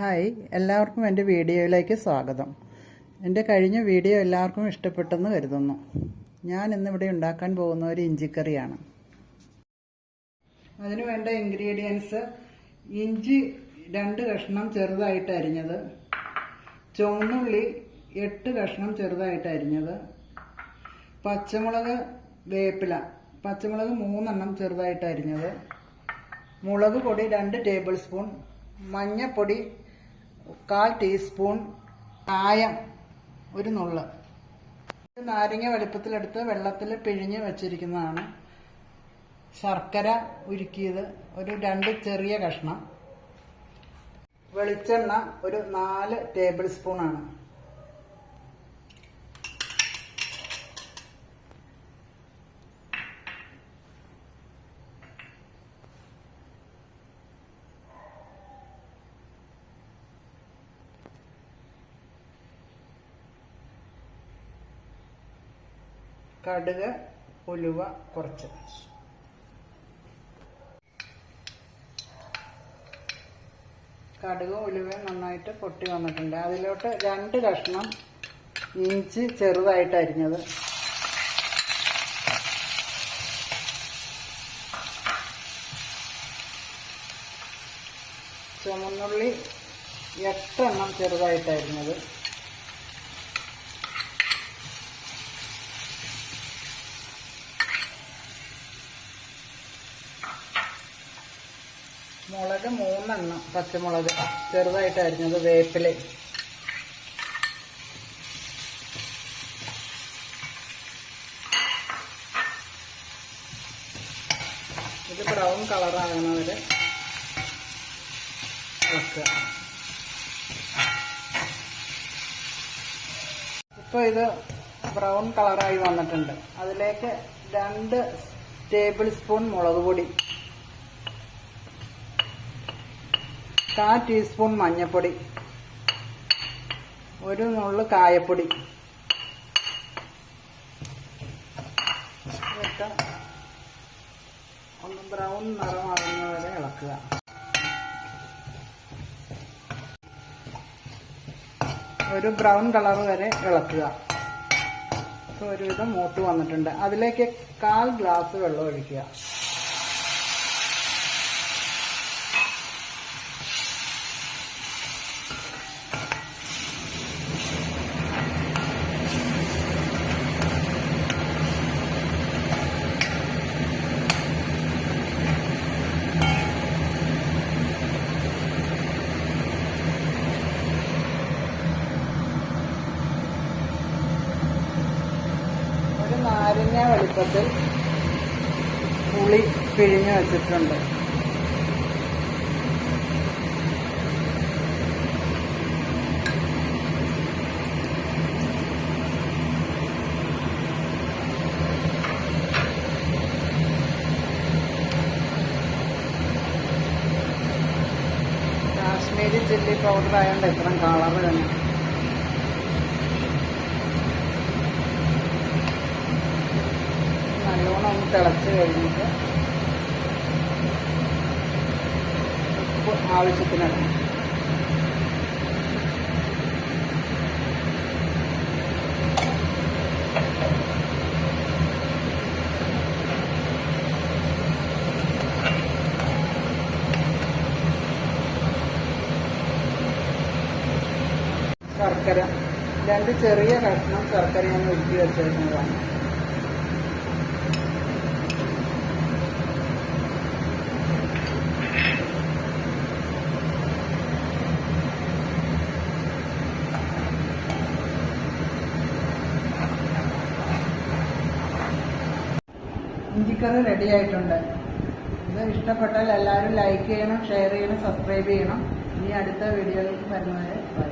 Hi എല്ലാവർക്കും എന്റെ വീഡിയോയിലേക്ക് സ്വാഗതം. എന്റെ കഴിഞ്ഞ വീഡിയോ എല്ലാവർക്കും ഇഷ്ടപ്പെട്ടെന്ന് കരുതുന്നു. ഞാൻ ഇന്നിവിടെ ഉണ്ടാക്കാൻ പോകുന്ന ഒരു ഇഞ്ചിക്കറിയാണ്. അതിന് വേണ്ട ഇൻഗ്രീഡിയൻസ് ഇഞ്ചി രണ്ട് കഷ്ണം ചെറുതായിട്ട് അരിഞ്ഞത് ചുവന്നുള്ളി എട്ട് കഷ്ണം ചെറുതായിട്ട് അരിഞ്ഞത് പച്ചമുളക് വേപ്പില പച്ചമുളക് മൂന്നെണ്ണം ചെറുതായിട്ട് അരിഞ്ഞത് മുളക് പൊടി രണ്ട് ടേബിൾ സ്പൂൺ മഞ്ഞപ്പൊടി കാൽ ടീസ്പൂൺ കായം ഒരു നുള്ള്. നാരങ്ങ വലുപ്പത്തിലെടുത്ത് വെള്ളത്തിൽ പിഴിഞ്ഞ് വെച്ചിരിക്കുന്നതാണ്. ശർക്കര ഉരുക്കിയത് ഒരു രണ്ട് ചെറിയ കഷ്ണം. വെളിച്ചെണ്ണ ഒരു നാല് ടേബിൾ സ്പൂണാണ്. കടുക് ഉലുവ കുറച്ച്. കടുക് ഉലുവയും നന്നായിട്ട് പൊട്ടി വന്നിട്ടുണ്ട്. അതിലോട്ട് രണ്ട് കഷ്ണം ഇഞ്ചി ചെറുതായിട്ട് അരിഞ്ഞത്. ചുമന്നുള്ളി എട്ടെണ്ണം ചെറുതായിട്ട് അരിഞ്ഞത്. മുളക് മൂന്നെണ്ണം പച്ചമുളക്. ചെറുതായിട്ട് അരിഞ്ഞത് വേപ്പില ഇത് ബ്രൗൺ കളറാകുന്നവരെ ഇളക്കുക. ഇപ്പോൾ ഇത് ബ്രൗൺ കളറായി വന്നിട്ടുണ്ട്. അതിലേക്ക് രണ്ട് ടേബിൾ സ്പൂൺ മുളക് പൊടി. കാ ടീസ്പൂൺ മഞ്ഞൾപ്പൊടി ഒരു നുള്ളു കായപ്പൊടി. ഒന്ന് ബ്രൗൺ നിറം അറിയുന്നവരെ ഇളക്കുക. ഒരു ബ്രൗൺ കളർ വരെ ഇളക്കുക. ഒരുവിധം മൂട്ട് വന്നിട്ടുണ്ട്. അതിലേക്ക് കാൽ ഗ്ലാസ് വെള്ളം ഒഴിക്കുക ഒരു നാരങ്ങ വലിപ്പത്തിൽ പുളി പിഴിഞ്ഞു വെച്ചിട്ടുണ്ട്. കാശ്മീരി ചില്ലി പൗഡർ ആയതുകൊണ്ട് ഇത്രയും കളറ് തന്നെ ഒന്ന് തിളച്ച് കഴിഞ്ഞിട്ട് ഉപ്പ് ആവശ്യത്തിനാണ്. ശർക്കര. രണ്ട് ചെറിയ കഷ്ണം ശർക്കര ഞാൻ ഒരുക്കി വെച്ചേക്കുന്നതാണ്. ഇഞ്ചിക്കറി റെഡി ആയിട്ടുണ്ട്. ഇത് ഇഷ്ടപ്പെട്ടാൽ എല്ലാവരും ലൈക്ക് ചെയ്യണം ഷെയർ ചെയ്യണം സബ്സ്ക്രൈബ് ചെയ്യണം. ഇനി അടുത്ത വീഡിയോയിലേക്ക് വരുന്നവരെ ബൈ